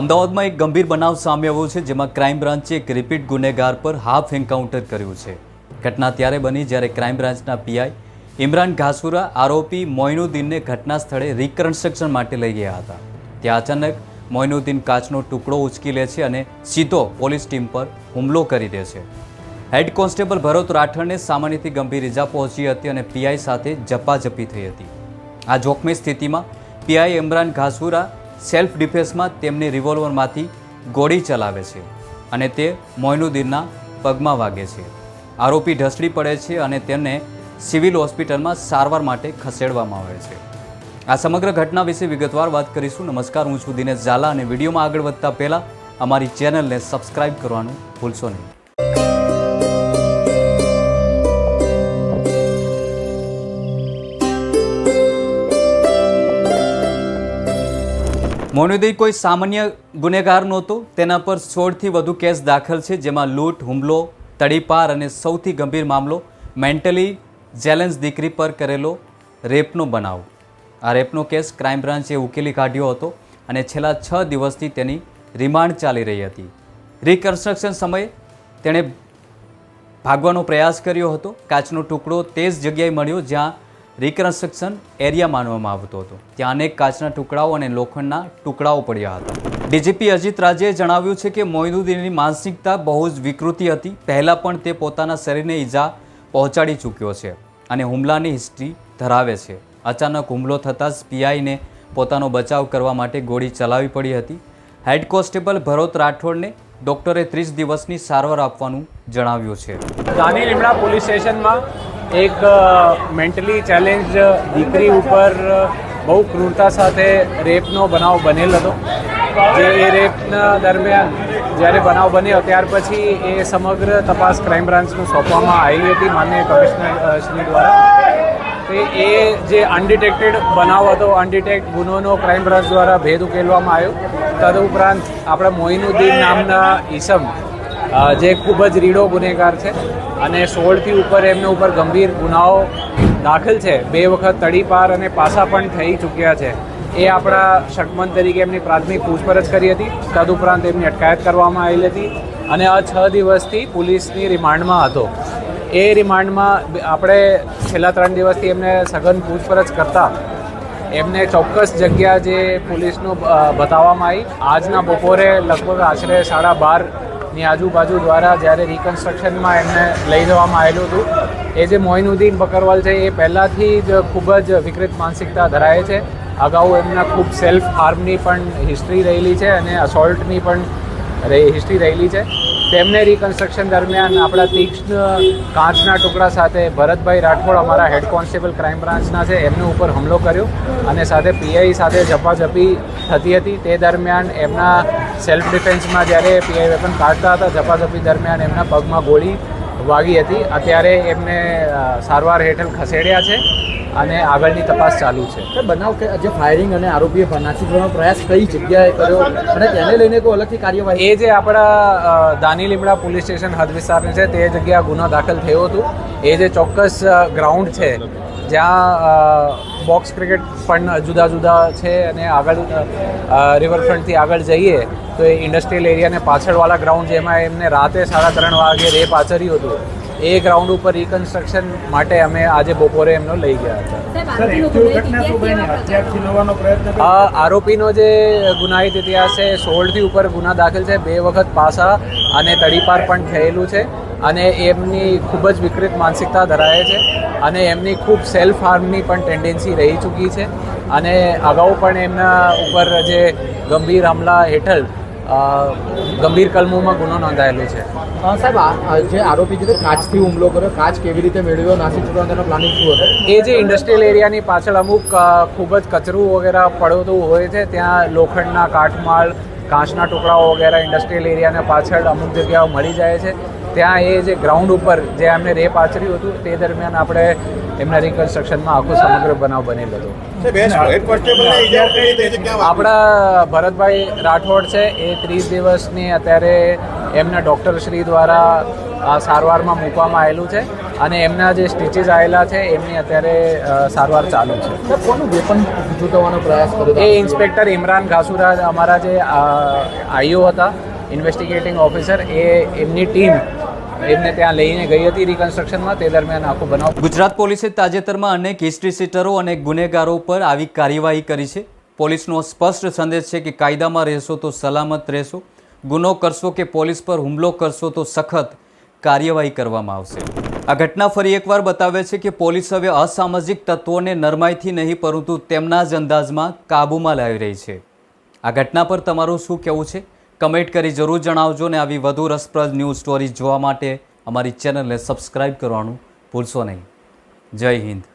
અમદાવાદમાં એક ગંભીર બનાવ સામે આવ્યો છે, જેમાં ક્રાઇમ બ્રાન્ચે એક રિપીટ ગુનેગાર પર હાફ એન્કાઉન્ટર કર્યું છે. ઘટના ત્યારે બની જ્યારે ક્રાઇમ બ્રાન્ચના પીઆઈ ઇમરાન ઘાસુરા આરોપી મોઇનુદ્દીનને ઘટના સ્થળે રિકન્સ્ટ્રક્શન માટે લઈ ગયા હતા. ત્યાં અચાનક મોઇનુદ્દીન કાચનો ટુકડો ઉચકી લે છે અને સીધો પોલીસ ટીમ પર હુમલો કરી દે છે. હેડ કોન્સ્ટેબલ ભરત રાઠણને સામાન્યથી ગંભીર ઇજા પહોંચી હતી અને પીઆઈ સાથે ઝપાઝપી થઈ હતી. આ જોખમી સ્થિતિમાં પીઆઈ ઇમરાન ઘાસુરા સેલ્ફ ડિફેન્સમાં તેમની રિવોલ્વરમાંથી ગોળી ચલાવે છે અને તે મોઇનુદ્દીનના પગમાં વાગે છે. આરોપી ઢસડી પડે છે અને તેને સિવિલ હોસ્પિટલમાં સારવાર માટે ખસેડવામાં આવે છે. આ સમગ્ર ઘટના વિશે વિગતવાર વાત કરીશું. નમસ્કાર, હું છું દિનેશ ઝાલા અને વિડીયોમાં આગળ વધતા પહેલાં અમારી ચેનલને સબસ્ક્રાઇબ કરવાનું ભૂલશો નહીં. મોનુદ્દીન કોઈ સામાન્ય ગુનેગાર નહોતો. તેના પર સોળથી વધુ કેસ દાખલ છે, જેમાં લૂંટ, હુમલો, તડીપાર અને સૌથી ગંભીર મામલો, મેન્ટલી ચેલેન્જ દીકરી પર કરેલો રેપનો બનાવ. આ રેપનો કેસ ક્રાઇમ બ્રાન્ચે ઉકેલી કાઢ્યો હતો અને છેલ્લા છ દિવસથી તેની રિમાન્ડ ચાલી રહી હતી. રિકન્સ્ટ્રક્શન સમયે તેણે ભાગવાનો પ્રયાસ કર્યો હતો. કાચનો ટુકડો તે જ જગ્યાએ મળ્યો જ્યાં રિકન્સ્ટ્રક્શન એરિયા માનવામાં આવતો હતો. ત્યાં અનેક કાચના ટુકડાઓ અને લોખંડના ટુકડાઓ પડ્યા હતા. ડીજીપી અજીત રાજેએ જણાવ્યું છે કે મોઇનુદ્દીનની માનસિકતા બહુ જ વિકૃતિ હતી. પહેલાં પણ તે પોતાના શરીરને ઈજા પહોંચાડી ચૂક્યો છે અને હુમલાની હિસ્ટ્રી ધરાવે છે. અચાનક હુમલો થતાં જ પીઆઈને પોતાનો બચાવ કરવા માટે ગોળી ચલાવી પડી હતી. હેડ કોન્સ્ટેબલ ભરત રાઠોડને ડૉક્ટરે ત્રીસ દિવસની સારવાર આપવાનું જણાવ્યું છે. ગાંધી લીમડા પોલીસ સ્ટેશનમાં એક મેન્ટલી ચેલેન્જ દીકરી ઉપર બહુ ક્રૂરતા સાથે રેપનો બનાવ બનેલ હતો. જે એ રેપના દરમિયાન જ્યારે બનાવ બન્યો, ત્યાર પછી એ સમગ્ર તપાસ ક્રાઇમ બ્રાન્ચનું સોંપવામાં આવેલી હતી માન્ય કમિશનર શ્રી દ્વારા. તે એ જે અનડિટેક્ટેડ બનાવ હતો અનડિટેક્ટ ગુનોનો ક્રાઇમ બ્રાન્ચ દ્વારા ભેદ ઉકેલવામાં આવ્યો. તદુપરાંત આપણા મોઇનુદ્દીન નામના ઈસમ જે ખૂબ જ રીડો ગુનેગાર છે અને સોળથી ઉપર એમના ઉપર ગંભીર ગુનાઓ દાખલ છે. બે વખત તડીપાર અને પાસા પણ થઈ ચૂક્યા છે. એ આપણા શકમંદ તરીકે એમની પ્રાથમિક પૂછપરછ કરી હતી. તદુપરાંત એમની અટકાયત કરવામાં આવેલી હતી અને આ છ દિવસથી પોલીસની રિમાન્ડમાં હતો. એ રિમાન્ડમાં આપણે છેલ્લા ત્રણ દિવસથી એમને સઘન પૂછપરછ કરતા એમને ચોક્કસ જગ્યા જે પોલીસનું બતાવવામાં આવી. આજના બપોરે લગભગ આશરે સાડા બારની આજુબાજુ દ્વારા જ્યારે રિકન્સ્ટ્રક્શનમાં એમને લઈ જવામાં આવેલું હતું, એ જે મોઇનુદ્દીન બકરવાલ છે, એ પહેલાંથી જ ખૂબ જ વિકૃત માનસિકતા ધરાવે છે. અગાઉ એમના ખૂબ સેલ્ફ હાર્મની પણ હિસ્ટ્રી રહેલી છે અને અસોલ્ટની પણ હિસ્ટ્રી રહેલી છે. તેમને રિકન્સ્ટ્રક્શન દરમિયાન આપણા તીક્ષ્ણ કાચના ટુકડા સાથે ભરતભાઈ રાઠોડ અમારા હેડ કોન્સ્ટેબલ ક્રાઇમ બ્રાન્ચના છે, એમને ઉપર હુમલો કર્યો અને સાથે પીઆઈ સાથે ઝપાઝપી થતી હતી તે દરમિયાન એમના સેલ્ફ ડિફેન્સમાં જ્યારે પીઆઈ વેપન કાઢતા હતા ઝપાઝપી દરમિયાન એમના પગમાં ગોળી વાગી હતી. અત્યારે એમને સારવાર હેઠળ ખસેડ્યા છે અને આગળની તપાસ ચાલુ છે. તો બનાવ કે જે ફાયરિંગ અને આરોપીએ નાસી કરવાનો પ્રયાસ કઈ જગ્યાએ કર્યો અને તેને લઈને કોઈ અલગથી કાર્યવાહી? એ જે આપણા દાની લીમડા પોલીસ સ્ટેશન હદ વિસ્તારની છે તે જગ્યા ગુનો દાખલ થયો હતો. એ જે ચોક્કસ ગ્રાઉન્ડ છે જ્યાં બોક્સ ક્રિકેટ પણ જુદા જુદા છે અને આગળ રિવરફ્રન્ટથી આગળ જઈએ, તો એ ઇન્ડસ્ટ્રીયલ એરિયાને પાછળવાળા ગ્રાઉન્ડ જેમાં એમને રાતે સાડા ત્રણ વાગે રેપ આચર્યું હતું. એ ગ્રાઉન્ડ ઉપર રિકન્સ્ટ્રક્શન માટે અમે આજે બપોરે એમનો લઈ ગયા હતા. આરોપીનો જે ગુનાહિત ઇતિહાસ છે સોળથી ઉપર ગુના દાખલ છે બે વખત પાસા અને તડીપાર પણ થયેલું છે અને એમની ખૂબ જ વિકૃત માનસિકતા ધરાવે છે અને એમની ખૂબ સેલ્ફ હાર્મની પણ ટેન્ડન્સી રહી ચૂકી છે અને અગાઉ પણ એમના ઉપર જે ગંભીર હમલા હેઠળ ગંભીર કલમોમાં ગુનો નોંધાયેલો છે. સાહેબ જે આરોપી છે તે કાચથી હુમલો કર્યો. કાચ કેવી રીતે મેળવ્યો? નાસી છૂટવાનો તેનો પ્લાનિંગ શું હતો? એ જે ઇન્ડસ્ટ્રીયલ એરિયાની પાછળ અમુક ખૂબ જ કચરું વગેરે પડતું હોય છે ત્યાં લોખંડના કાટમાળ કાચના ટુકડાઓ વગેરે ઇન્ડસ્ટ્રીયલ એરિયાને પાછળ અમુક જગ્યાઓ મળી જાય છે. ત્યાં એ જે ગ્રાઉન્ડ ઉપર જે એમને રેપ આચર્યું હતું તે દરમિયાન આપણે એમના રિકન્સ્ટ્રક્શનમાં આખો સમગ્ર બનાવ બનેલો હતો? આપણા ભરતભાઈ રાઠોડ છે એ ત્રીસ દિવસની અત્યારે એમના ડૉક્ટર શ્રી દ્વારા આ સારવારમાં મૂકવામાં આવેલું છે અને એમના જે સ્ટીચીસ આવેલા છે એમની અત્યારે સારવાર ચાલુ છે. કોનું વેપન જૂટવવાનો પ્રયાસ કર્યો એ ઇન્સ્પેક્ટર ઇમરાન ઘાસુરા અમારા જે આઈઓ હતા ઇન્વેસ્ટિગેટિંગ ઓફિસર એ એમની ટીમ એમને ત્યાં લઈને ગઈ હતી રિકન્સ્ટ્રક્શનમાં તે દરમિયાન આખો બનાવ ગુજરાત પોલીસે તાજેતરમાં અનેક હિસ્ટ્રી સીટરો અને ગુનેગારો પર આવી કાર્યવાહી કરી છે. પોલીસનો સ્પષ્ટ સંદેશ છે કે કાયદામાં રહેશો તો સલામત રહેશો. ગુનો કરશો કે પોલીસ પર હુમલો કરશો તો સખત કાર્યવાહી કરવામાં આવશે. આ ઘટના ફરી એકવાર બતાવે છે કે પોલીસ હવે અસામાજિક તત્વોને નરમાઈથી નહીં, પરંતુ તેમના જ અંદાજમાં કાબૂમાં લાવી રહી છે. આ ઘટના પર તમારું શું કહેવું છે? કમેન્ટ કરી જરૂર જણાવજો ને આવી વધુ રસપ્રદ ન્યૂઝ સ્ટોરીઝ જોવા માટે અમારી ચેનલને સબસ્ક્રાઈબ કરવાનું ભૂલશો નહીં. જય હિન્દ.